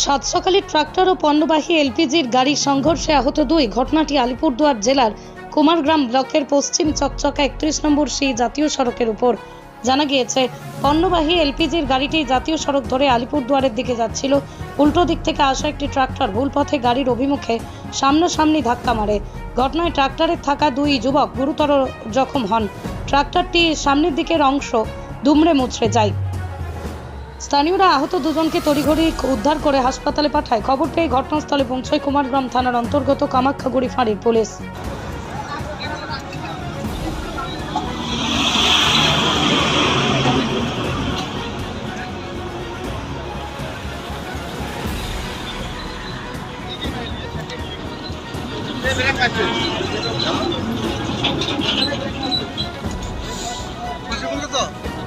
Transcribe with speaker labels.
Speaker 1: সাত সকালে ট্রাক্টর ও পণ্যবাহী এলপিজির গাড়ির সংঘর্ষে আহত দুই। ঘটনাটি আলিপুরদুয়ার জেলার কুমারগ্রাম ব্লকের পশ্চিম চকচকা একত্রিশ নম্বর সেই জাতীয় সড়কের উপর। জানা গিয়েছে, পণ্যবাহী এলপিজির গাড়িটি জাতীয় সড়ক ধরে আলিপুরদুয়ারের দিকে যাচ্ছিল। উল্টো দিক থেকে আসা একটি ট্রাক্টর ভুল পথে গাড়ির অভিমুখে সামনাসামনি ধাক্কা মারে। ঘটনায় ট্রাক্টরে থাকা দুই যুবক গুরুতর জখম হন। ট্রাক্টরটি সামনের দিকের অংশ দুমড়ে মুচড়ে যায়। স্থানীয়রা আহত দুজনকে তড়িঘড়ি উদ্ধার করে হাসপাতালে পাঠায়। খবর পেয়ে ঘটনাস্থলে পৌঁছয় কুমারগ্রাম থানার অন্তর্গত কামাখ্যাগুড়ি ফাঁড়ির পুলিশ।